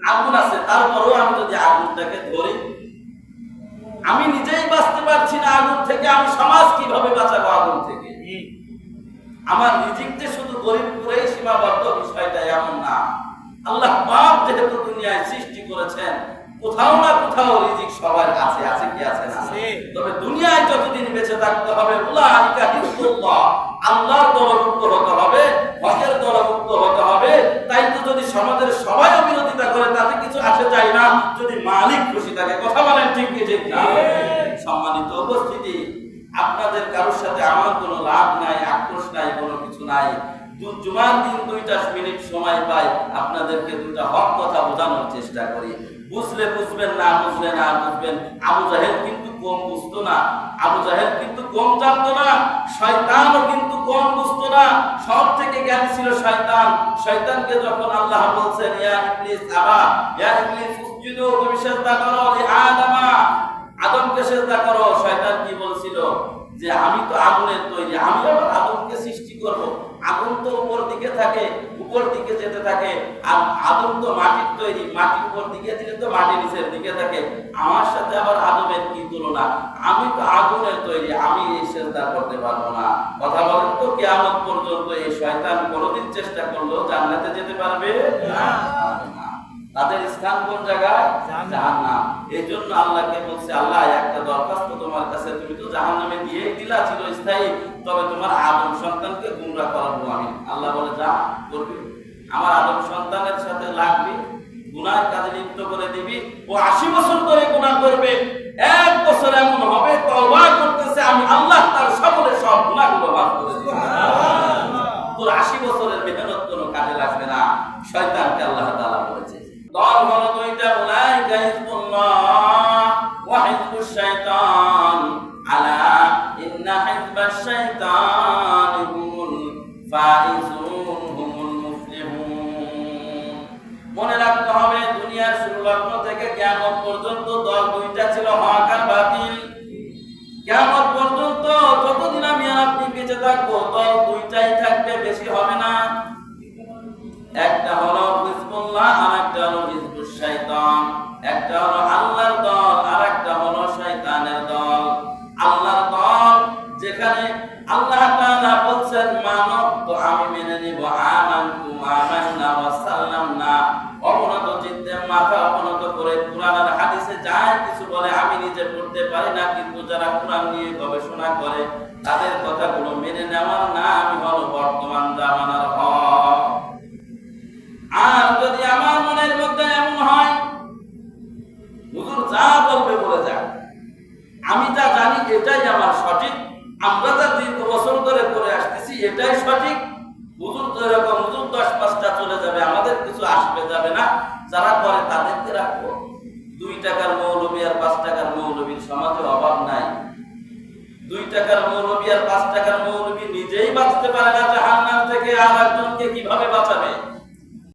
আগুন আছে তারপরেও আমি যদি আগুনটাকে ধরি আমি নিজেই বাঁচতে পারছি না আগুন থেকে আমি সমাজ কীভাবে বাঁচাবো আগুন থেকে? আমার রিজিক যে শুধু গরিব করেই সীমাবদ্ধ বিষয়টা এমন না। আল্লাহ পাক যেহেতু দুনিয়ায় সৃষ্টি করেছেন কোথাও না কোথাও রিজিক সবার আছে আছে কি আছে না তবে দুনিয়ায় যতদিন বেঁচে থাকতে হবে আল্লাহর দলভুক্ত হতে হবে কিছু আসে না যদি মালিক খুশি থাকে কথা বলেন ঠিক কি ঠিক না? সম্মানিত উপস্থিতি আপনাদের কারোর সাথে আমার কোনো লাভ নাই আক্রোশ নাই কোনো কিছু নাই। জুমার দিন দুইটা মিনিট সময় পাই আপনাদেরকে দুটা হক কথা বোঝানোর চেষ্টা করি। বুঝলে বুঝবেন না বুঝলে না বুঝবেন। আবু জাহেল কিন্তু কম বুঝতো না। আবু জাহেল কিন্তু কম জানতো না। শয়তানও কিন্তু কম বুঝতো না সব থেকে জ্ঞানী ছিল শয়তান? শয়তানকে যখন আল্লাহ বলছেন, ইয়া ইবলিস আবা, ইয়া ইবলিস উসজুদু, তুমি সেজদা করো লি আদামা। আদমকে সেজদা করো। শয়তান কি বলছিল? যে আমি তো আগুনের তৈরি, আমি আবার আদমকে সৃষ্টি করব। আগুন তো উপর দিকে থাকে, উপর দিকে যেতে থাকে। আর আদম তো মাটির তৈরি মাটির উপর দিকে দিলে তো মাটি নিচের দিকে থাকে। আমার সাথে আবার আদমের কি তুলনা? আমি তো আগুনের তৈরি আমি এই সেজদা করতে পারব না। কথা বলেন তো কিয়ামত পর্যন্ত এই শয়তান কোনোদিন চেষ্টা করলেও জান্নাতে যেতে পারবে? না। তাদের স্থান কোন জায়গায়? জাহান্নাম। এই জন্য আল্লাহকে বলছে আল্লাহ একটা দরখাস্ত তোমার কাছে তুমি তো জাহান্নামে দিয়েই দিলা ছিল স্থায়ী তবে তোমার আদম সন্তানকে গুমরা করাবো আমি। আল্লাহ বলে যা করবি। আমার আদম সন্তানের সাথে লাগবি। গুনার কাজে লিপ্ত করে দিবি। ও আশি বছর করবে এক বছর এমন হবে করতেছে, আমি আল্লাহ তার সকলে সব গুনাহগুলো মাফ করে তোর আশি বছরের মেহনত কোনো কাজে লাগবে না। শয়তানকে আল্লাহ তাআলা বলেছে। দল হলো দুইটা আলা ইন্না ফাইজুন। মনে রাখতে হবে, দুনিয়ার শুরু লগ্ন থেকে কিয়ামত পর্যন্ত দল দুইটা ছিল, হক আর বাতিল। কিয়ামত পর্যন্ত যতদিন আমি আপনি বেঁচে থাকব, দল দুইটাই থাকবে, বেশি হবে না। একটা হলো হিজবুল্লাহ আর একটা হলো শয়তান একটা হলো আল্লাহর দল আর একটা হলো শয়তানের দল। আল্লাহর দল যেখানে আল্লাহ বলছেন, মানব তো আমি মেনে নিব, আমানতু, আমান্না নিজে পারি না, কিন্তু যারা কোরআন নিয়ে গবেষণা করে, তাদের কথাগুলো মেনে নেওয়ার না, আমি হলো বর্তমান জামানার হক। আর যদি আমার মনের মধ্যে এমন হয়, হুজুর যা বলবে বলে যাক। আমি যা জানি এটাই আমার সঠিক, আমরা যা দীর্ঘ বছর ধরে করে আসতেছি এটাই সঠিক। হুজুর তো হুজুর দশ পাঁচটা চলে যাবে, আমাদের কিছু আসবে যাবে না, যারা করে তাদেরকে রাখব দুই টাকার মৌলবী আর পাঁচ টাকার মৌলবীর সমাজে অভাব নাই দুই টাকার মৌলবী আর পাঁচ টাকার মৌলবী নিজেই বাঁচতে পারে না জাহান্নাম থেকে আর একজন